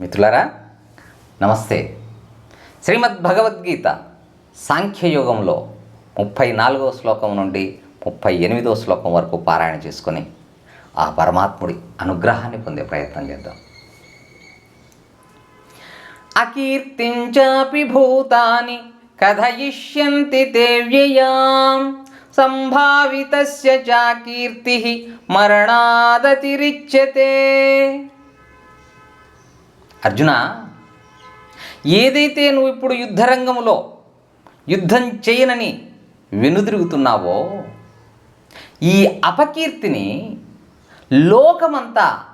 మిత్రులారా నమస్తే. శ్రీమద్ భగవద్గీత సాంఖ్యయోగంలో ముప్పై నాలుగవ శ్లోకం నుండి ముప్పై ఎనిమిదవ శ్లోకం వరకు పారాయణ చేసుకొని ఆ పరమాత్ముడి అనుగ్రహాన్ని పొందే ప్రయత్నం చేద్దాం. అకీర్తించాపి భూతాని కథయిష్యంతి దేవ్యయాం సంభావితస్య చ మరణాదతిరిచ్యతే. అర్జున ఏదైతే నువ్వు ఇప్పుడు యుద్ధరంగంలో యుద్ధం చేయనని వెనుదిరుగుతున్నావో ఈ అపకీర్తిని లోకమంతా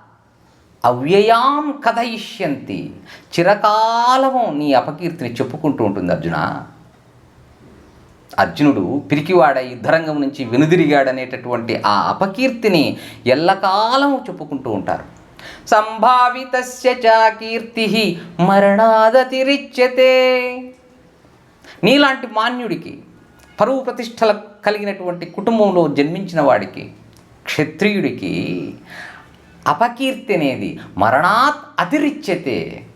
అవ్యయాం కథయిష్యంతి. చిరకాలము నీ అపకీర్తిని చెప్పుకుంటూ ఉంటుంది అర్జున. అర్జునుడు పిరికివాడ యుద్ధరంగం నుంచి వెనుదిరిగాడనేటటువంటి ఆ అపకీర్తిని ఎల్లకాలము చెప్పుకుంటూ ఉంటారు. సంభావితస్య చ కీర్తి మరణాదతిరిచ్యతే. నీలాంటి మాన్యుడికి పరువు ప్రతిష్టల కలిగినటువంటి కుటుంబంలో జన్మించిన వాడికి క్షత్రియుడికి అపకీర్తి అనేది మరణాత్ అతిరిచ్యతే.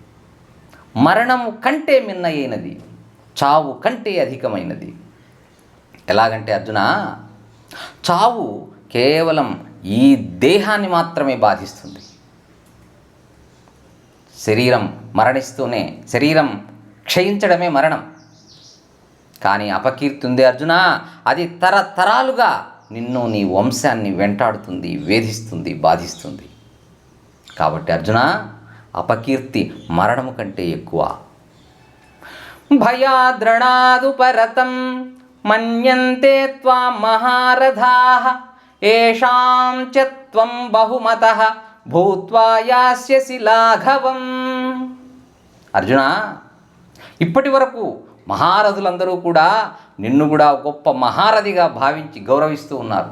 మరణం కంటే మిన్నయైనది చావు కంటే అధికమైనది. ఎలాగంటే అర్జున చావు కేవలం ఈ దేహాన్ని మాత్రమే బాధిస్తుంది. శరీరం మరణిస్తూనే శరీరం క్షయించడమే మరణం. కానీ అపకీర్తి ఉంది అర్జున అది తరతరాలుగా నిన్ను నీ వంశాన్ని వెంటాడుతుంది వేధిస్తుంది బాధిస్తుంది. కాబట్టి అర్జున అపకీర్తి మరణము కంటే ఎక్కువ. భయాద్రణాదుపరతం మన్యంతే త్వాం మహారథా ఏషాం చ త్వం బహుమత. భూత్వా యాస్యసి లాఘవం. అర్జున ఇప్పటి వరకు మహారథులందరూ కూడా నిన్ను కూడా గొప్ప మహారథిగా భావించి గౌరవిస్తూ ఉన్నారు.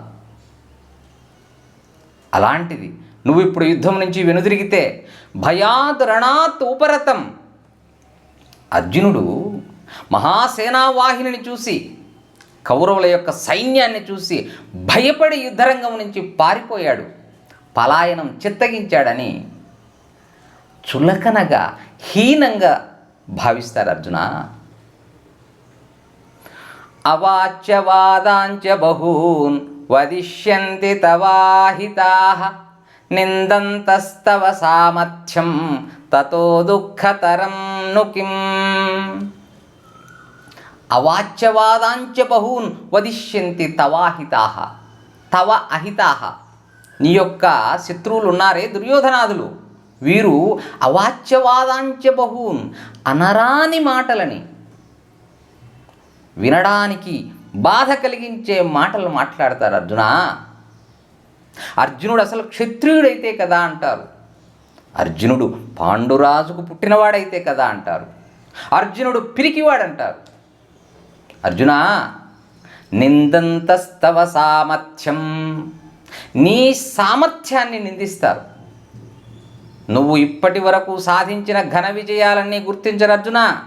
అలాంటిది నువ్వు ఇప్పుడు యుద్ధం నుంచి వెనుదిరిగితే భయాద్ రణాత్ ఉపరతం. అర్జునుడు మహాసేనావాహిని చూసి కౌరవుల యొక్క సైన్యాన్ని చూసి భయపడి యుద్ధరంగం నుంచి పారిపోయాడు. పలాయనం చిత్తగించాడని చులకనగా హీనంగా భావిస్తారు అర్జున. అవాచ్యవాదాంచ బహూన్ వదిష్యంతి తవాహితా నిందంతస్తవ సామర్థ్యం తతో దుఃఖతరం నుకిం అవాచ్యవాదాంచ బహూన్ వదిష్యంతి తవాహితా తవ అహితా. నీ యొక్క శత్రువులు ఉన్నారే దుర్యోధనాదులు. వీరు అవాచ్యవాదాంచ బహూన్ అనరాని మాటలని వినడానికి బాధ కలిగించే మాటలు మాట్లాడతారు అర్జున. అర్జునుడు అసలు క్షత్రియుడైతే కదా అంటారు. అర్జునుడు పాండురాజుకు పుట్టినవాడైతే కదా అంటారు. అర్జునుడు పిరికివాడంటారు. అర్జున నిందంతస్తవ సామర్థ్యం. నీ సామర్థ్యాన్ని నిందిస్తారు. నువ్వు ఇప్పటి వరకు సాధించిన ఘన విజయాలన్నీ గుర్తించరు అర్జున.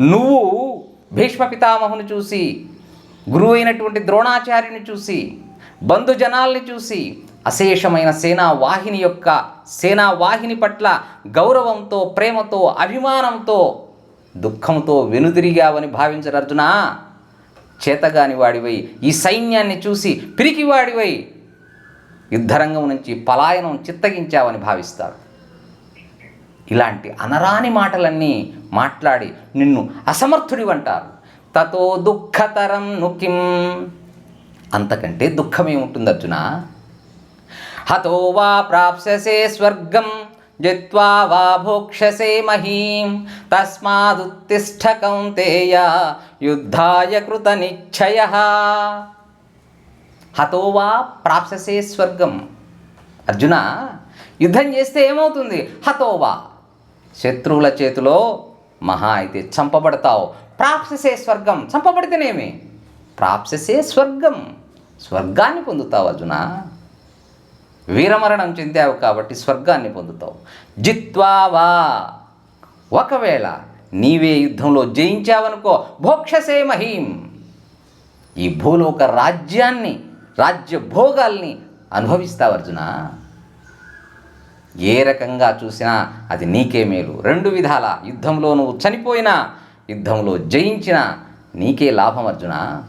నువ్వు భీష్మ పితామహుని చూసి గురువు అయినటువంటి ద్రోణాచార్యుని చూసి బంధుజనాల్ని చూసి అశేషమైన సేనా వాహిని యొక్క సేనా వాహిని పట్ల గౌరవంతో ప్రేమతో అభిమానంతో దుఃఖంతో వెనుదిరిగావని భావించరు అర్జునా. చేతగాని వాడివై. ఈ సైన్యాన్ని చూసి పిరికివాడివై. యుద్ధరంగం నుంచి పలాయనం చిత్తగించావని భావిస్తారు. ఇలాంటి అనరాని మాటలన్నీ మాట్లాడి నిన్ను అసమర్థుడివంటారు. తతో దుఃఖతరం నుకిం. అంతకంటే దుఃఖమేముంటుంది అర్జున? హతో వా ప్రాప్స్యసే స్వర్గం. జిత్వా వా భోక్షసే మహీం తస్మాదుత్తిష్ట కౌంతేయ యుద్ధాయ కృత నిశ్చయ హతో వా ప్రాప్స్యసే స్వర్గం అర్జున యుద్ధం చేస్తే ఏమవుతుంది? హతోవా శత్రువుల చేతిలో మహా అయితే చంపబడతావు. ప్రాప్ససే స్వర్గం. చంపబడితేనేమి? ప్రాప్ససే స్వర్గం. స్వర్గాన్ని పొందుతావు అర్జున. వీరమరణం చెందావు కాబట్టి స్వర్గాన్ని పొందుతావు. జిత్వావా ఒకవేళ నీవే యుద్ధంలో జయించావనుకో భోక్షసే మహీం. ఈ భూలోక రాజ్యాన్ని రాజ్య భోగాల్ని అనుభవిస్తావు అర్జున. ఏ రకంగా చూసినా అది నీకే మేలు. రెండు విధాల. యుద్ధంలో నువ్వు చనిపోయినా యుద్ధంలో జయించినా నీకే లాభం అర్జున.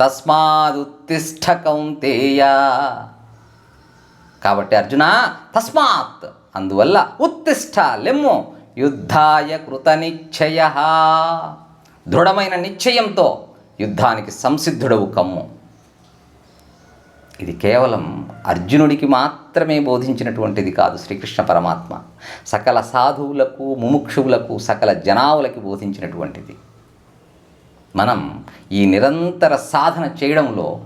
తస్మాదుత్తిష్ట కౌంతేయ. కాబట్టి అర్జున తస్మాత్. అందువల్ల ఉత్తిష్ట లెమ్ము. యుద్ధాయ కృత నిశ్చయ. దృఢమైన నిశ్చయంతో యుద్ధానికి సంసిద్ధుడవు కమ్ము. ఇది కేవలం అర్జునుడికి మాత్రమే బోధించినటువంటిది కాదు శ్రీకృష్ణ పరమాత్మ. సకల సాధువులకు ముముక్షువులకు సకల జనావులకి బోధించినటువంటిది. మనం ఈ నిరంతర సాధన చేయడంలో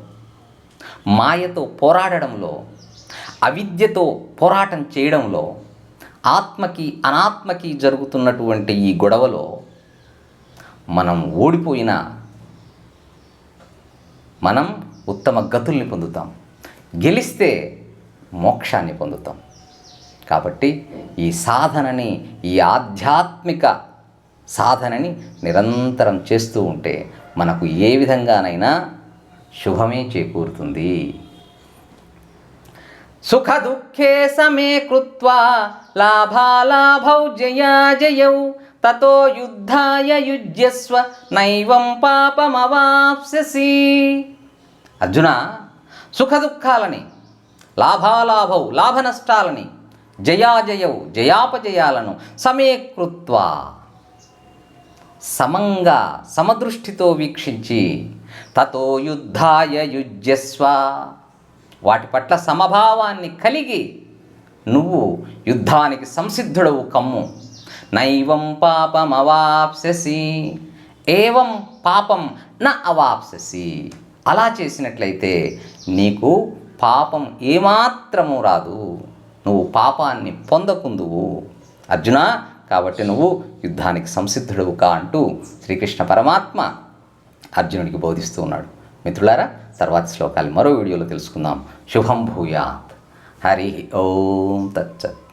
మాయతో పోరాడడంలో అవిద్యతో పోరాటం చేయడంలో ఆత్మకి అనాత్మకి జరుగుతున్నటువంటి ఈ గొడవలో మనం ఓడిపోయినా మనం ఉత్తమ గతుల్ని పొందుతాం. గెలిస్తే మోక్షాన్ని పొందుతాం. కాబట్టి ఈ సాధనని ఈ ఆధ్యాత్మిక సాధనని నిరంతరం చేస్తూ ఉంటే మనకు ఏ విధంగానైనా శుభమే చేకూరుతుంది. సుఖ దుఃఖే సమే కృత్వా లాభాలాభౌ జయాజయౌ తతో యుద్ధాయ యుజ్యస్వ నైవం పాపమవాప్స్యసి అర్జున సుఖ దుఃఖాలని లాభాలాభౌ లాభ నష్టాలని జయాజయౌ జయాపజయాలను సమేకృత్వా సమంగా సమదృష్టితో వీక్షించి తతో యుద్ధాయ యుజ్యస్వ వాటి పట్ల సమభావాన్ని కలిగి నువ్వు యుద్ధానికి సంసిద్ధుడవు కమ్ము. నైవం పాపం అవాప్ససి ఏవం పాపం న అవాప్ససి. అలా చేసినట్లయితే నీకు పాపం ఏమాత్రము రాదు. నువ్వు పాపాన్ని పొందకుందువు. అర్జున కాబట్టి నువ్వు యుద్ధానికి సంసిద్ధుడవు కా అంటూ శ్రీకృష్ణ పరమాత్మ అర్జునుడికి బోధిస్తూ ఉన్నాడు. మిత్రులారా తర్వాత శ్లోకాలు మరో వీడియోలో తెలుసుకుందాం. శుభం భూయాత్. హరి ఓం తచ్చత్.